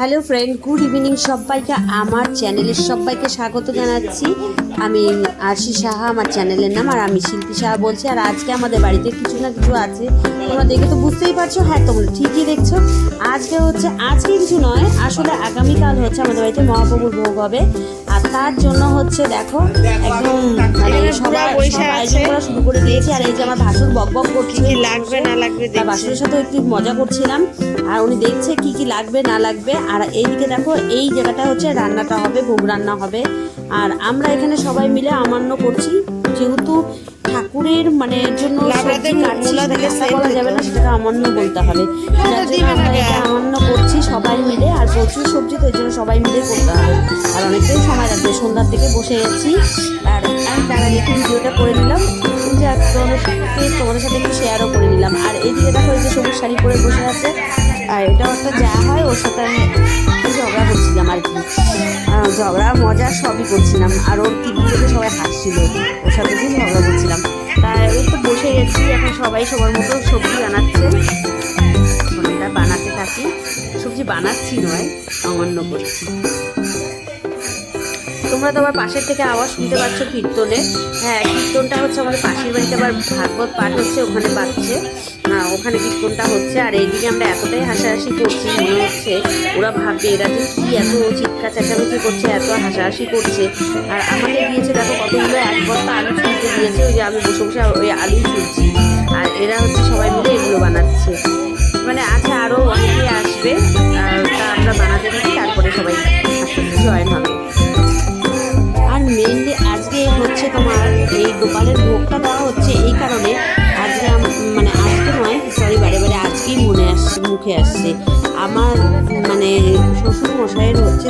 Hello friend good evening সবাইকে। আমার চ্যানেলের সবাইকে স্বাগত জানাচ্ছি। আমি আরশি সাহা, আমার চ্যানেলের নাম, আর আমি শিল্পী সাহা বলছি। আর আজকে আমাদের বাড়িতে কিছু না কিছু আছে। তোমরা দেখে তো বুঝতেই পারছ। হ্যাঁ তোমরা ঠিকই দেখছ। আজকে হচ্ছে আজকে কিছু নয় আসলে আগামীকাল হচ্ছে আমাদের বাড়িতে মহাপ্রভুর ভোগ হবে। আর তার জন্য হচ্ছে দেখো একদম মানে সবাই আয়োজন করা শুরু করে দিয়েছি। আর এই যে আমার ভাসুর বক বক করছে কি লাগবে না লাগবে তার দেখছি সাথে একটু মজা করছিলাম। আর উনি দেখছে কি কি লাগবে না লাগবে। আর এইদিকে দেখো এই জায়গাটা হচ্ছে রান্নাটা হবে ভোগ রান্না হবে। আর আমরা এখানে সবাই মিলে আমান্য করছি। যেহেতু ঠাকুরের মানে জন্য সবজি কাটছি মূলা দিলে সেটাকে সেম বলা যাবে না সেটাকে আমান্য বলতে হবে। যার জন্য। এটা আমান্য করছি সবাই মিলে আর প্রচুর সবজি তো এই জন্য সবাই মিলে করতে হবে। আর অনেকটাই সময় লাগবে সন্ধ্যার থেকে বসে গেছি আর আমি তার আগে একটু ভিডিওটা করে নিলাম। যে আর তোমাদের সাথে একটু শেয়ারও করে নিলাম। আর এইদিকে দেখো যে সবুজ শাড়ি পরে বসে আছে। আর এটাও একটা যা হয়, ওর সাথে আমি ঝগড়া করছিলাম আর কি। ঝগড়া, মজা সবই করছিলাম। আর ওর থেকে সবাই হাসছিল। ওর সাথে কি ঝগড়া করছিলাম। ওই তো বসে গেছি। এখন সবাই সবার মতো সবজি বানাচ্ছে। বানাতে থাকি। সবজি বানাচ্ছি নয় অমান্য করছি। তোমরা তো আবার পাশের থেকে আওয়াজ শুনতে পাচ্ছ কীর্তনে। হ্যাঁ কীর্তনটা হচ্ছে আমাদের পাশের বাড়িতে আবার ভাগবত পাঠ হচ্ছে, ওখানে পাচ্ছে হ্যাঁ ওখানে কীর্তনটা হচ্ছে। আর এইদিকে আমরা এতটাই হাসাহাসি করছি, মনে হচ্ছে ওরা ভাববে এরা যে কী এত চিৎকার চেঁচামেচি করছে, এত হাসাহাসি করছে। আর আমাকে দিয়েছে, দেখো কতগুলো এক বস্তা আলু ছুলতে দিয়েছে, ওই যে আমি বসে বসে ওই আলুই ছুলছি আর এরা হচ্ছে সবাই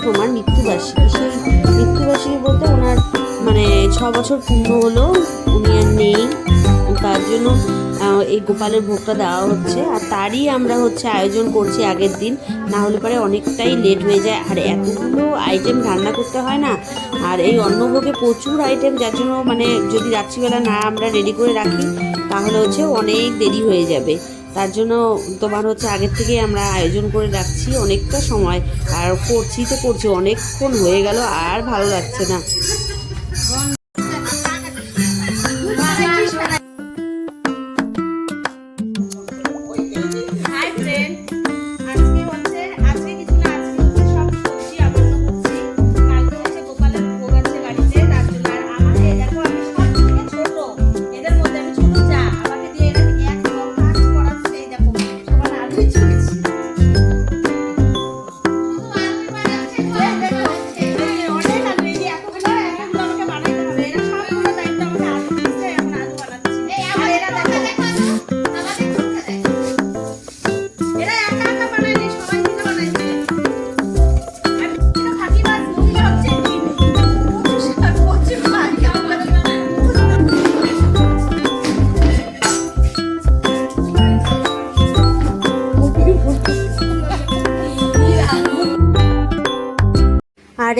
হচ্ছে তোমার মৃত্যুবার্ষিকী। সেই মৃত্যুবার্ষিকী বলতে ওনার মানে ছ বছর পূর্ণ হলো, উনি আর নেই। তার জন্য এই গোপালের ভোগটা দেওয়া হচ্ছে। আর তারই আমরা হচ্ছে আয়োজন করছি আগের দিন। না হলে পরে অনেকটাই লেট হয়ে যায়। আর এতগুলো আইটেম রান্না করতে হয় না। আর এই অন্নভোগে প্রচুর আইটেম যার জন্য মানে যদি রাত্রিবেলা না আমরা রেডি করে রাখি, তাহলে হচ্ছে অনেক দেরি হয়ে যাবে। তার জন্য তোমার হচ্ছে আগের থেকে আমরা আয়োজন করে রাখছি অনেকটা সময়। আর করছি তো করছি, অনেকক্ষণ হয়ে গেল, আর ভালো লাগছে না।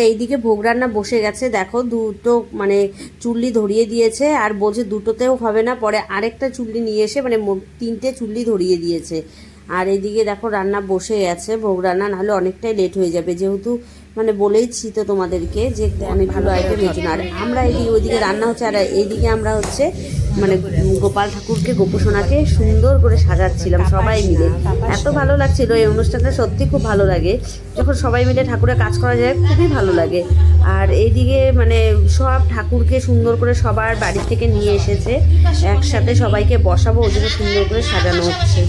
এইদিকে ভোগ রান্না বসে গেছে। দেখো, দুটো মানে চুল্লি ধরিয়ে দিয়েছে আর বলছে দুটোতেও হবে না, পরে আরেকটা চুল্লি নিয়ে এসে মানে তিনটে চুল্লি ধরিয়ে দিয়েছে। আর এইদিকে দেখো রান্না বসে গেছে, ভোগ রান্না, নাহলে অনেকটাই লেট হয়ে যাবে। যেহেতু মানে বলেইছি তো তোমাদেরকে যে অনেকগুলো আইটেম আর আমরা এইদিকে, ওইদিকে রান্না হচ্ছে, আর এইদিকে আমরা হচ্ছে মানে গোপাল ঠাকুরকে গোপুসোনাকে সুন্দর করে সাজাচ্ছিলাম সবাই মিলে। এত ভালো লাগছিল এই অনুষ্ঠানটা, সত্যি খুব ভালো লাগে। যখন সবাই মিলে ঠাকুরের কাজ করা যায়, খুবই ভালো লাগে। আর এইদিকে মানে সব ঠাকুরকে সুন্দর করে সবার বাড়ি থেকে নিয়ে এসেছে। একসাথে সবাইকে বসাবো জন্য সুন্দর করে সাজানো হচ্ছে।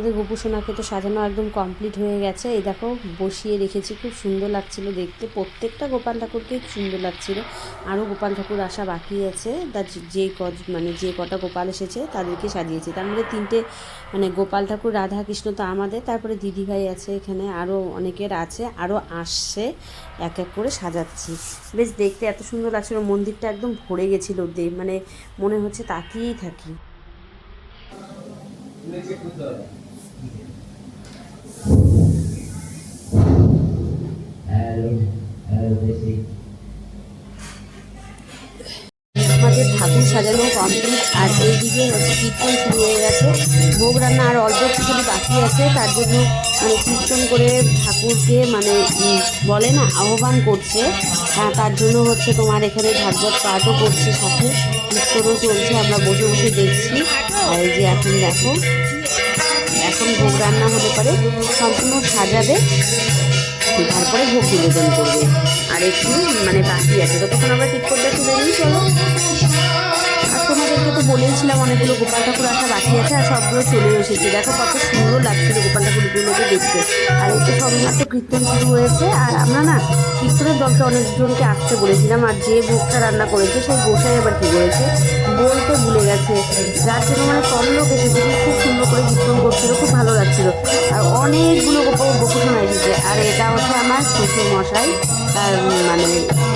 আমাদের গোপুসোনাকে তো সাজানো একদম কমপ্লিট হয়ে গেছে। এই দেখো, বসিয়ে রেখেছি, খুব সুন্দর লাগছিল দেখতে। প্রত্যেকটা গোপাল ঠাকুরকে সুন্দর লাগছিল। আরও গোপাল ঠাকুর আসা বাকি আছে। তার যে ক মানে যে কটা গোপাল এসেছে তাদেরকে সাজিয়েছি। তার মধ্যে তিনটে মানে গোপাল ঠাকুর রাধা কৃষ্ণ তো আমাদের, তারপরে দিদিভাই আছে এখানে, আরও অনেকের আছে, আরও আসছে, এক এক করে সাজাচ্ছি। বেশ দেখতে এত সুন্দর লাগছিল, মন্দিরটা একদম ভরে গেছিল মানে মনে হচ্ছে তাকিয়েই থাকি। আমাদের ঠাকুর সাজানো কমপ্লিট আর এইদিকে হচ্ছে কীর্তন শুরু হয়ে গেছে। ভোগ রান্না আর অল্প একটুখানি বাকি আছে। তার জন্য মানে কীর্তন করে ঠাকুরকে মানে বলে না, আহ্বান করছে। তার জন্য হচ্ছে তোমার এখানে ভাগবত পাঠও করছে সাথে। কীর্তনও চলছে, আমরা বসে বসে দেখছি। আর যে এখন দেখো, এখন ভোগ রান্না হতে পারে। সম্পূর্ণ সাজাবে। তারপরে ভোগ নিবেদন করবে। আর একটু মানে বাকি আছে ততক্ষণ আমরা ঠিক করতে তুলে চলো। তোমাদেরকে তো বলেইছিলাম অনেকগুলো গোপাল ঠাকুর আসা বাকি আছে আর সবগুলো চলে এসেছে। দেখো কত সুন্দর লাগছিল গোপাল ঠাকুরগুলোকে দেখতে। আর এই তো সবেমাত্র কীর্তন শুরু হয়েছে। আর আমরা না কীর্তনের দলকে অনেকজনকে আসতে বলেছিলাম, আর যে ভোগটা রান্না করেছে সেই গোসাই আবার কী করেছে? বলতে ভুলে গেছে। যার জন্য মানে কম লোক এসেছে খুব সুন্দর করে কীর্তন করছিল, খুব ভালো লাগছিল। আর অনেকগুলো গোপাল গোপসোনা এসেছে। আর এটা হচ্ছে আমার শ্বশুর মশাই মানে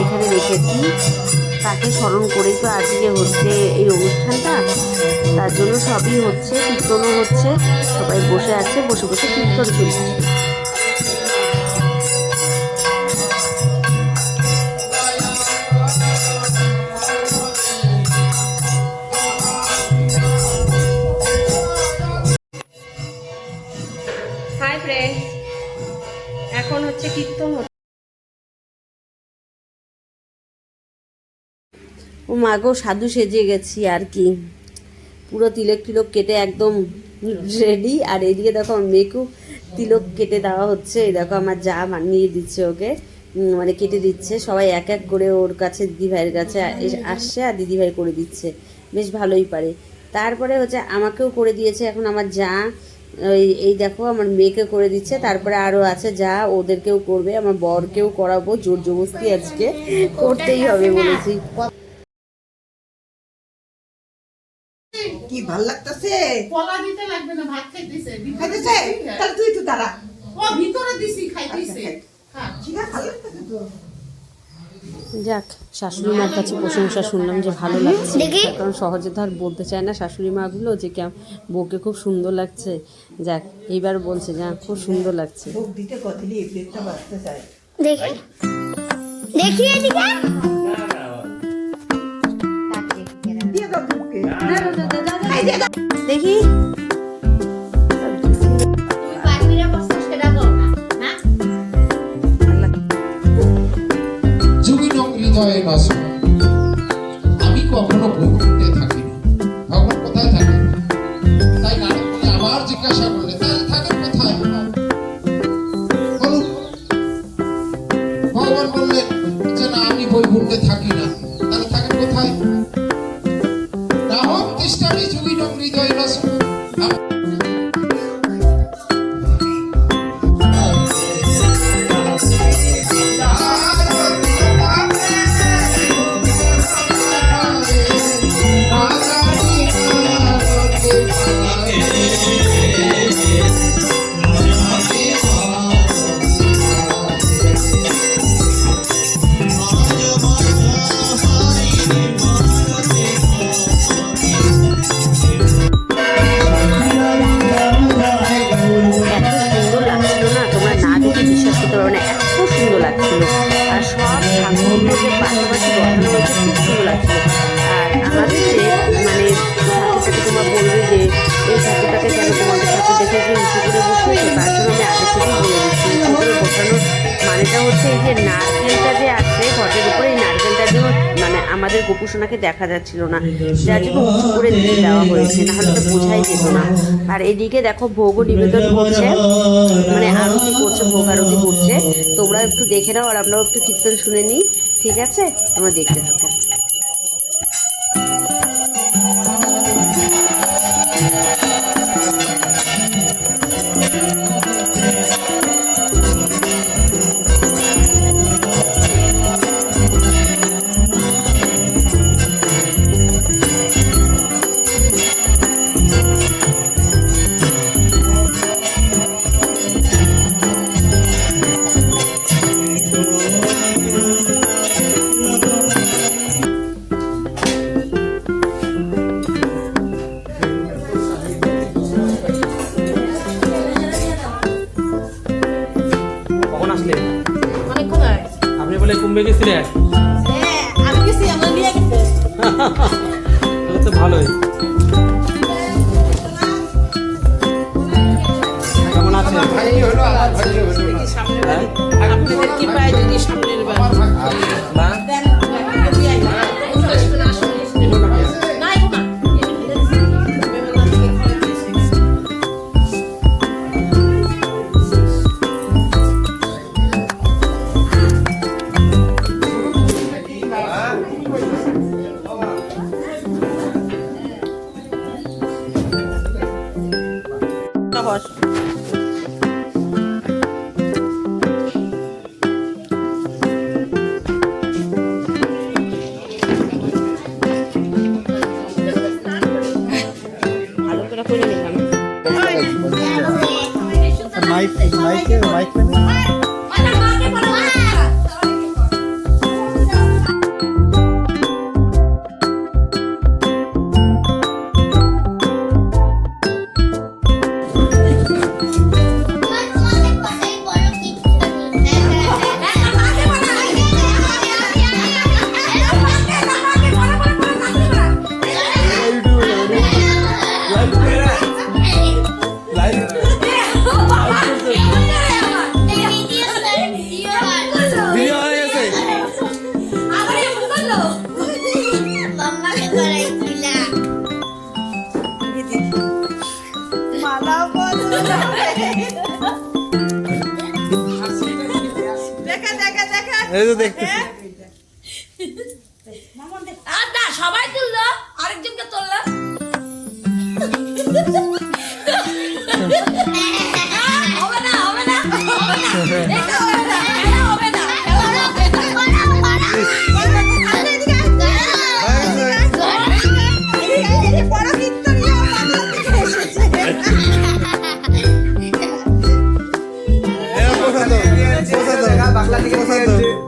এখানে রেখেছি। তাকে স্মরণ করেই তো আজকে হচ্ছে এই অনুষ্ঠানটা। তার জন্য সবই হচ্ছে, কীর্তনও হচ্ছে, সবাই বসে আছে, বসে বসে কীর্তন চলছে। এখন হচ্ছে কীর্তন ও মাগো সাধু সেজে গেছি আর কি। পুরো তিলক টিলক কেটে একদম রেডি আর এদিকে দেখো, আমার মেয়েকেও তিলক কেটে দেওয়া হচ্ছে। এই দেখো, আমার যা বানিয়ে দিচ্ছে ওকে। মানে কেটে দিচ্ছে। সবাই এক এক করে ওর কাছে, দিদিভাইয়ের কাছে আসছে আর দিদিভাই করে দিচ্ছে। বেশ ভালোই পারে। তারপরে হচ্ছে আমাকেও করে দিয়েছে। এখন আমার যা, ওই, এই দেখো, আমার মেয়েকে করে দিচ্ছে। তারপরে আরও আছে যা, ওদেরকেও করবে। আমার বরকেও করাবো। জোর জবস্তি আজকে করতেই হবে বলেছি। ভালো লাগতেছে? কলা দিতে লাগবে না ভাত খাইতেছে। খাইতেছে? তাহলে তুই তো দাঁড়া। ও ভিতরে দিছি খাইতেছে। ঠিক আছে ভালো লাগতেছে তো। যাক শাশুড়ি মার কাছে প্রশংসা শুনলাম যে ভালো লাগছে। কারণ সহজে তো আর বলতে চায় না শাশুড়ি মাগুলো যে কেম বউকে খুব সুন্দর লাগছে। যাক এইবার বলছে যা খুব সুন্দর লাগছে। ভোগ দিতে কদিলি এই প্লেটটা বাঁচতে চায়। দেখি। দেখি দেখি তিষ্ঠামি যুগিনং মানেটা হচ্ছে এই যে নারকেলটা যে আছে ঘটের উপরে এই নারকেলটা যে মানে আমাদের গোপুসোনাকে দেখা যাচ্ছিল না। যার জন্য উঁচু করে দিয়ে দেওয়া হয়েছে, নাহলে তো বোঝাই যেত না। আর এদিকে দেখো ভোগও নিবেদন করছে। মানে আরতি করছে, ভোগ আরতি করছে। তোমরা একটু দেখে নাও আর আমরাও একটু কীর্তন শুনে নিই, ঠিক আছে? তোমরা দেখতে থাকো। হ্যাঁ আমি গেছি আমার নিয়ে গেছে। তাহলে তো ভালোই। কেমন আছে আপনাদের কি পায় যদি সামনের বাড়ি বস ভালো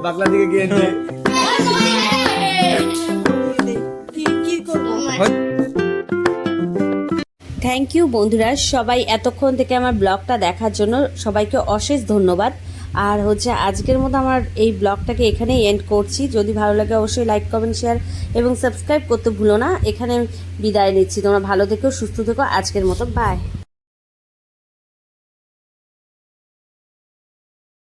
বাংলা দিকে গিয়ে থ্যাংক ইউ বন্ধুরা। সবাই এতক্ষণ থেকে আমার ব্লগটা দেখার জন্য সবাইকে অশেষ ধন্যবাদ। আর হচ্ছে আজকের মতো আমার এই ব্লগটাকে এখানেই এন্ড করছি। যদি ভালো লাগে অবশ্যই লাইক কমেন্ট শেয়ার এবং সাবস্ক্রাইব করতে ভুলো না। এখানে বিদায় নিচ্ছি। তোমরা ভালো থেকো, সুস্থ থেকো। আজকের মতো বাই